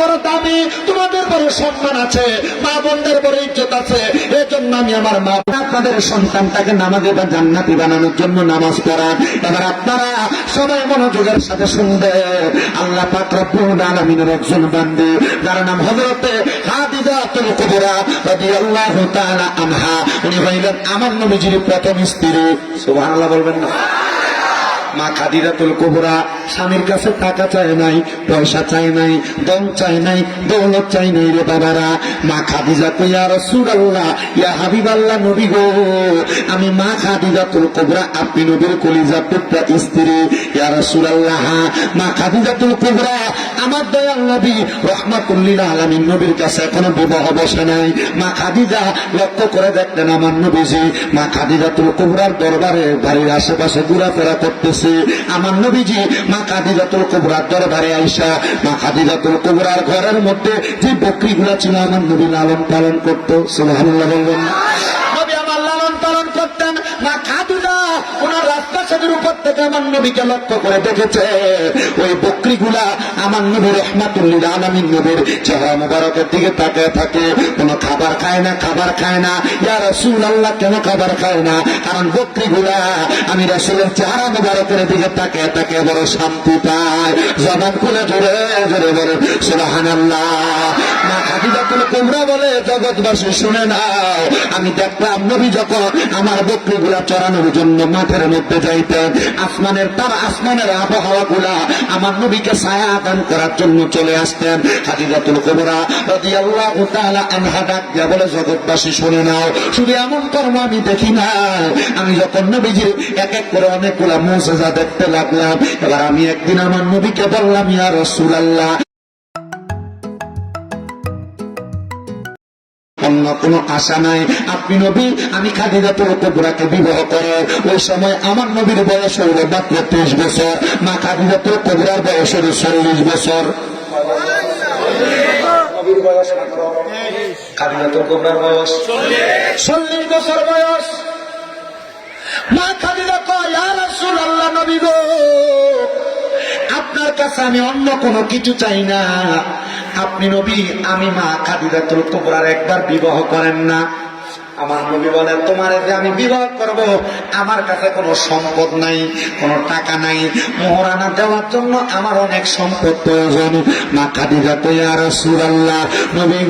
বড় দামি তোমাদের বড় সম্মান আছে, মা বোনদের বড় ইজ্জত আছে, এজন্য আমি আমার মা আপনাদের সন্তানটাকে নামাজে বা জান্নাতি বানানোর জন্য নামাজ পড়ান। এবার আপনারা সবাই মনোযোগের সাথে শুনবে, আল্লাহ পাক রব্বুল আলামিনের একজন বান্দে, যার নাম হইলেন আমার নবীজির প্রথম স্ত্রী। সুবহানাল্লাহ বলবেন না। মা খাদিরাতুল কোবরা স্বামীর কাছে টাকা চায় নাই, পয়সা চায় নাই দম চায় নাই, দৌলত চাই নাই রে বাবারা। মা খাদিজা তুই ইয়া রাসূলুল্লাহ, ইয়া হাবিবাল্লাহ নবী গো, আমি মা খাদিজাতুল কোবরা, আপনি নবীর কলিজা পুত্রা স্ত্রী। ইয়া রাসূলুল্লাহ, মা খাদিজাতুল কুবরা আমার দয়াল নবী রহমাতুল্লিল আলামিন নবীর কাছে এখনও বিবাহ বসে নাই। মা খাদিজা লক্ষ্য করে দেখলেন আমার নবীজি, মা খাদিজাতুল কুবরার দরবারে, বাড়ির আশেপাশে ঘোরাফেরা করতেছে। আমার নবীজি, মা খাদিজাতুল কুবরার দরবারে আইসা, মা খাদিজাতুল কুবরার ঘরের মধ্যে যে বকরিগুলা ছিল, আমার নবী লালন পালন করতো। সুবহানাল্লাহ বলবেন না? নবী আমার লালন পালন করতেন মা খাদিজা ওনার রাস্তা সেদের উপর থেকে আমার নবীকে লক্ষ্য করে দেখেছে। ওই বকরিগুলা আমার নবী রহমাতুল্লিল আলামিন নবীর চেহারা মুবারকের দিকে তাকিয়ে থাকে। কোনো খাবার খায় না, খাবার খায় না। ইয়া রাসূল আল্লাহ কেন খাবার খায় না? কারণ বকরিগুলা আমি রাসূলের চেহারা মুবারকের দিকে তাকিয়ে তাকিয়ে বড় শান্তি পায়। জবান খুলে জোরে জোরে বলে, সুবহানাল্লাহ। মা খাদিজাতুল কুবরা বলে, জগৎবাসী, শুনে নাও। আমি দেখলাম নবী যখন আমার বকরিগুলা চড়ানোর জন্য মাঠের মধ্যে যাইতেন। আসমানের, তার আসমানের আবহাওয়া গুলা আমার নবীকে ছায়া দান করার জন্য চলে আসতেন। খাদিজাতুল কুবরা রাদিয়াল্লাহু তাআলা আনহা ডাক দিয়া বলে, জগৎবাসী, শুনে নাও। শুধু এমন কর্ম আমি দেখি না। আমি যখন নবীজির এক এক করে অনেকগুলা মোসেজা দেখতে লাগলাম, এবার আমি একদিন আমার নবীকে বললাম, ইয়া রসুল রাসূলুল্লাহ অন্য কোনো আশা নাই। আপনি নবী আমি খাদিজাতুল কুবরাকে বিবাহ করে। ওই সময় আমার নবীর বয়স হইল মাত্র তেইশ বছর। মা খাদিজাতুল কুবরার বয়স হইল চল্লিশ বছর। নবীর বয়স মাত্র খাদিজাতুল কুবরার বয়স। চল্লিশ বছর বয়স। মা খাদিজা কয় ইয়া রাসূলুল্লাহ নবী গো আপনার কাছে আমি অন্য কোনো কিছু চাই না। আপনি নবী, আমি মা খাদিজাতুল কুবরার একবার বিবাহ করেন না। আমার নবী বলে, তোমার যে আমি বিবাহ করব, আমার কাছে কোনো সম্পদ নাই, কোনো টাকা নাই। মোহরানা দেওয়ার জন্য আমার অনেক সম্পদ প্রয়োজন। মা খাদিজা তো ইয়া রাসূলুল্লাহ, নবী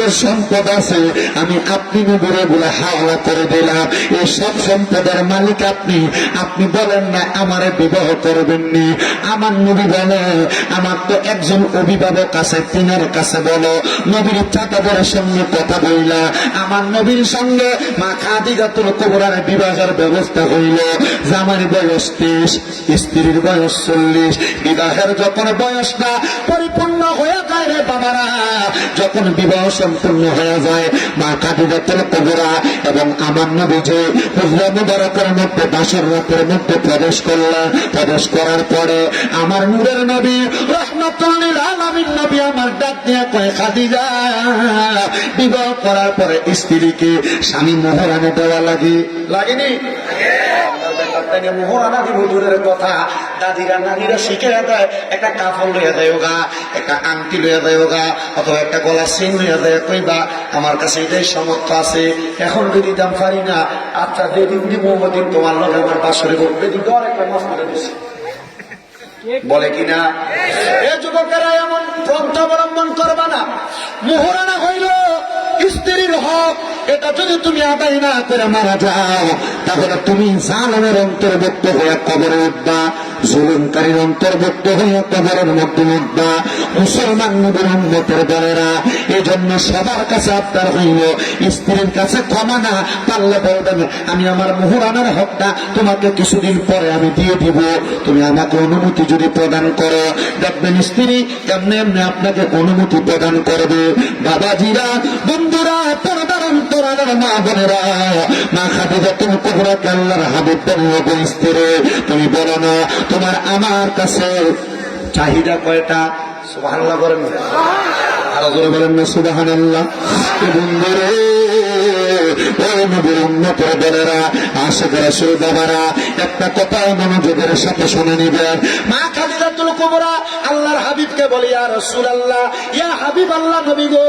যত সম্পদ আছে, আমি আপনি নবীরে বলে হাওয়া করে দিলাম। এই সব সম্পদের মালিক আপনি। আপনি বলেন না, আমারে বিবাহ করবেননি আমার নবী বলে, আমার তো একজন অভিভাবক আছে, তিনার কাছে বলো। নবীর চাকাদের সঙ্গে কথা বইলা, আমার নবীর সঙ্গে মা খাদিজাতুল কুবরার বিবাহের ব্যবস্থা হইল। জামার বয়স তেইশ, স্ত্রীর বয়স চল্লিশ। বিবাহের যখন বয়সটা পরিপূর্ণ হয়ে যায় রে বাবারা, যখন বিবাহ সম্পূর্ণ হয়ে যায়। মা কাদিদাতুল কুবরা এবং আমার নবী যে মুবারকের মধ্যে, বাসর রাতের মধ্যে প্রবেশ করলেন প্রবেশ করার পরে আমার নূরের নবী বিবাহ পরে স্ত্রীকে স্বামী লাগে লাগেনি? কথা? দাদিরা নানিরা শিখে দেয়। একটা কাপড় লইয়া দেয় গা একটা আংটি লইয়া দেয় গা অথবা একটা গলা সিং লইয়া দেয়, কইবা, আমার কাছে এটাই সামর্থ্য আছে, এখন যদি দাম পারি না আচ্ছা যেদিন দিব ওদিন তোমার লগে আমার বাসরে বলবে দর একটা মাছ করে দিছি। বলে কিনা এ যুবকেরা, এমন পন্থ অবলম্বন করবা না। মোহরানা হইল স্ত্রীর হক। এটা যদি তুমি আদায় না করে মারা যাও, তাহলে তুমি জালেমের অন্তর্ভুক্ত হয়ে কবরে উঠবা। জুলুমকারীর অন্তর্ভুক্ত হয়ে কবরের মধ্যে উঠবা মুসলমান নবীর উন্নতের দলেরা জন্য সবার কাছে আপনার হইল, স্ত্রীর কাছে ক্ষমা না পারলে বলবেন, আমি আমার মোহরানার হকটা তোমাকে কিছুদিন পরে আমি দিয়ে দিব। তুমি আমাকে অনুমতি যদি প্রদান করো, দেখবেন স্ত্রী কেমনে এমনি আপনাকে অনুমতি প্রদান করবে। বাবাজিরা, বন্ধুরা, পরদার অন্তরালের মা বোনেরা, মা খাদিজা তুমি কুবরা কাল্লার হাবিব বলব স্ত্রী। তুমি বলো না তোমার আমার কাছে চাহিদা কয়টা? সুবহানাল্লাহ বলেন একটা আল্লাহর হাবিবকে বলে, ইয়া হাবিব আল্লাহ নবী গো,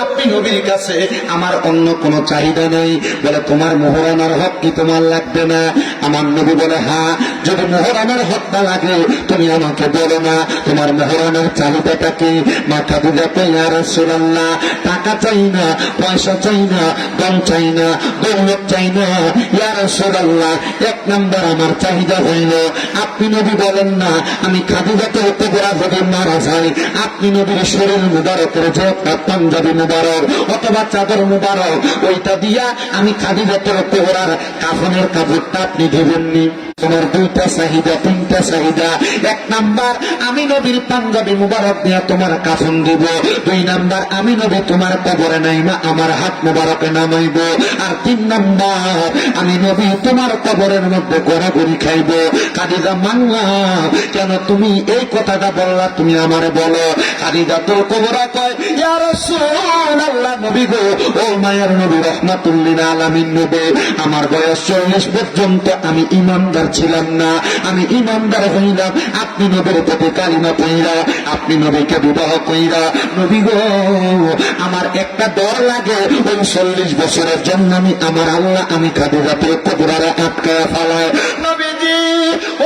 আপনি নবীর কাছে আমার অন্য কোনো চাহিদা নেই। বলে, তোমার মোহরানার হক কি তোমার লাগবে না? আমার নবী বলে হ্যাঁ যদি মোহরানার হকটা লাগে, তুমি আমাকে বলো না, তোমার মোহরানার চাহিদাটা কি? মা খাদিজা কে ইয়া রাসূলুল্লাহ টাকা চাই না, পয়সা চাই না দম চাই না, দৌলত চাই না। ইয়া রাসূলুল্লাহ, এক নাম্বার আমার চাহিদা হইল, আপনি নবী বলেন না, আমি খাদিজাতে কুবরা যদি মারা যাই আপনি নবীর শরীর মুবারকের যে একটা পাঞ্জাবি মুবারক অথবা চাদর মুবারক, ওইটা দিয়া আমি খাদিজাতের কুবরার কাফনের কাপড়টা আপনি দিবেননি। তোমার দুইটা চাহিদা, তিনটা চাহিদা। এক নাম্বার, আমি নবীর পাঞ্জাবি মুবারক দিয়া তোমার কাফন দিব। দুই নাম্বার, আমি নবী তোমার কবরে নাইমা, আমার হাত মুবারকে নামাইব। আর তিন নাম্বার, আমি নবী তোমার কবরের মধ্যে গড়াগড়ি খাইব। মানলা, কেন তুমি এই কথাটা বললা, তুমি আমারে বলো। কাদিজা তোর কবরা কয়, ইয়া রাসূলুল্লাহ, নবী গো, ও মায়ের নবী রহমাতুল্লিল আলামিন নবী, আমার বয়স চল্লিশ পর্যন্ত আমি ইমানদার ছিলাম না। আমি ইমানদার হইলাম, আপনি নবীর প্রতি কালিমা পইরা, আপনি নবীকে বিবাহ কইরা। নবী গো, আমার একটা ডর লাগে ওই চল্লিশ বছরের জন্য আমি আমার আল্লাহ আমি খাদিজাতে কবরারে আটকা ফালায়। নবীজি,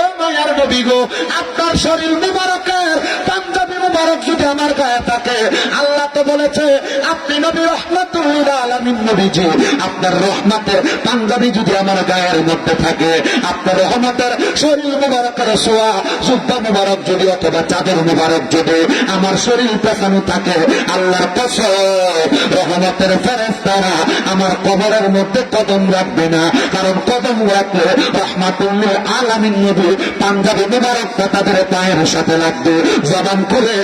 ও মায়ার নবী গো, আপনার শরীর পাঞ্জাবি মুবারক যদি আমার গায়ে থাকে, আল্লাহ তো বলেছে, আপনি নবী রহমাতুল্লিল আলামিন নবীজি। আপনার রহমতের পাঞ্জাবি যদি আমার গায়ের মধ্যে থাকে, আপনার রহমতের শরীর মুবারকের সোয়া জুব্বা মুবারক যদি অথবা চাদর মুবারক যদি আমার শরীর পেছানো থাকে, আল্লাহর কসম, রহমতের ফেরেস্তারা আমার কবরের মধ্যে কদম রাখবে না। কারণ কদম রাখলে রহমাতুল্লিল আলামিন নবী পাঞ্জাবি মুবারকটা তাদের পায়ের সাথে লাগবে। জবান করে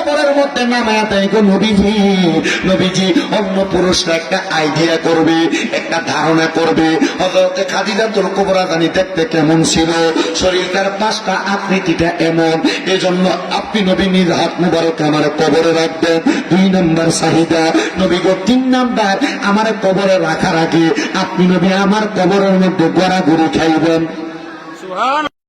কবরের মধ্যে নামায়া দেয় গো নবীজি। নবীজি অন্য পুরুষরা একটা আইডিয়া করবে, একটা ধারণা করবে। হজরতে খাদিজাতুল কুবরা জানি দেখতে কেমন ছিল? শরীরটার পাঁচটা আকৃতিটা এমন। এজন্য আপনি নবী নিজ হাত মুবারক আমার কবরে রাখবেন। দুই নম্বর চাহিদা, নবী গো, তিন নাম্বার, আমার কবরে রাখার আগে আপনি নবী আমার কবরের মধ্যে গড়াগড়ি খাইবেন।